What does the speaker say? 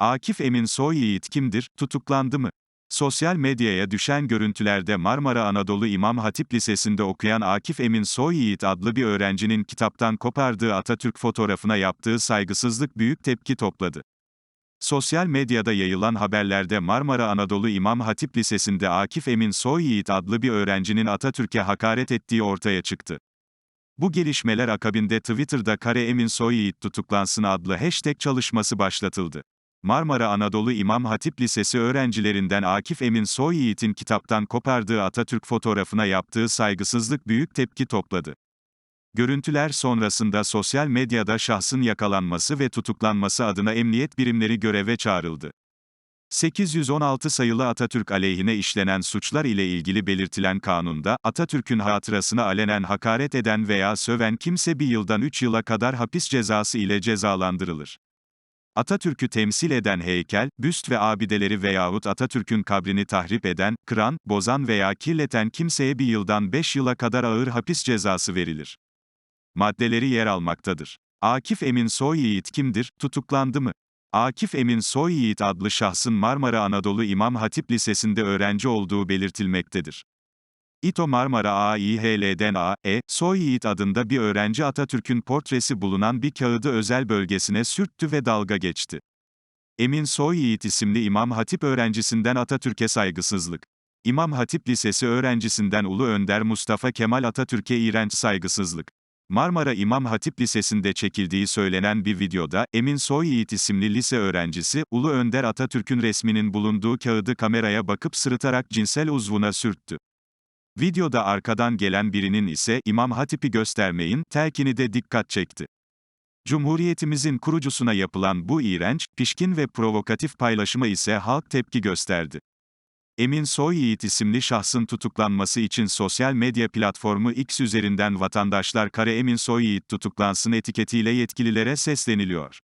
Akif Emin Soyyiğit kimdir, tutuklandı mı? Sosyal medyaya düşen görüntülerde Marmara Anadolu İmam Hatip Lisesi'nde okuyan Akif Emin Soyyiğit adlı bir öğrencinin kitaptan kopardığı Atatürk fotoğrafına yaptığı saygısızlık büyük tepki topladı. Sosyal medyada yayılan haberlerde Marmara Anadolu İmam Hatip Lisesi'nde Akif Emin Soyyiğit adlı bir öğrencinin Atatürk'e hakaret ettiği ortaya çıktı. Bu gelişmeler akabinde Twitter'da Kare Emin Soyyiğit tutuklansın adlı hashtag çalışması başlatıldı. Marmara Anadolu İmam Hatip Lisesi öğrencilerinden Akif Emin Soyyiğit'in kitaptan kopardığı Atatürk fotoğrafına yaptığı saygısızlık büyük tepki topladı. Görüntüler sonrasında sosyal medyada şahsın yakalanması ve tutuklanması adına emniyet birimleri göreve çağrıldı. 816 sayılı Atatürk aleyhine işlenen suçlar ile ilgili belirtilen kanunda, Atatürk'ün hatırasına alenen hakaret eden veya söven kimse bir yıldan 3 yıla kadar hapis cezası ile cezalandırılır. Atatürk'ü temsil eden heykel, büst ve abideleri veyahut Atatürk'ün kabrini tahrip eden, kıran, bozan veya kirleten kimseye bir yıldan 5 yıla kadar ağır hapis cezası verilir. Maddeleri yer almaktadır. Akif Emin Soyyiğit kimdir, tutuklandı mı? Akif Emin Soyyiğit adlı şahsın Marmara Anadolu İmam Hatip Lisesi'nde öğrenci olduğu belirtilmektedir. İTO Marmara AİHL'den A. E. Soyyiğit adında bir öğrenci Atatürk'ün portresi bulunan bir kağıdı özel bölgesine sürttü ve dalga geçti. Emin Soyyiğit isimli İmam Hatip öğrencisinden Atatürk'e saygısızlık. İmam Hatip Lisesi öğrencisinden Ulu Önder Mustafa Kemal Atatürk'e iğrenç saygısızlık. Marmara İmam Hatip Lisesi'nde çekildiği söylenen bir videoda, Emin Soyyiğit isimli lise öğrencisi, Ulu Önder Atatürk'ün resminin bulunduğu kağıdı kameraya bakıp sırıtarak cinsel uzvuna sürttü. Videoda arkadan gelen birinin ise İmam Hatip'i göstermeyin telkini de dikkat çekti. Cumhuriyetimizin kurucusuna yapılan bu iğrenç, pişkin ve provokatif paylaşıma ise halk tepki gösterdi. Emin Soyyiğit isimli şahsın tutuklanması için sosyal medya platformu X üzerinden vatandaşlar Kare Emin Soyyiğit tutuklansın etiketiyle yetkililere sesleniliyor.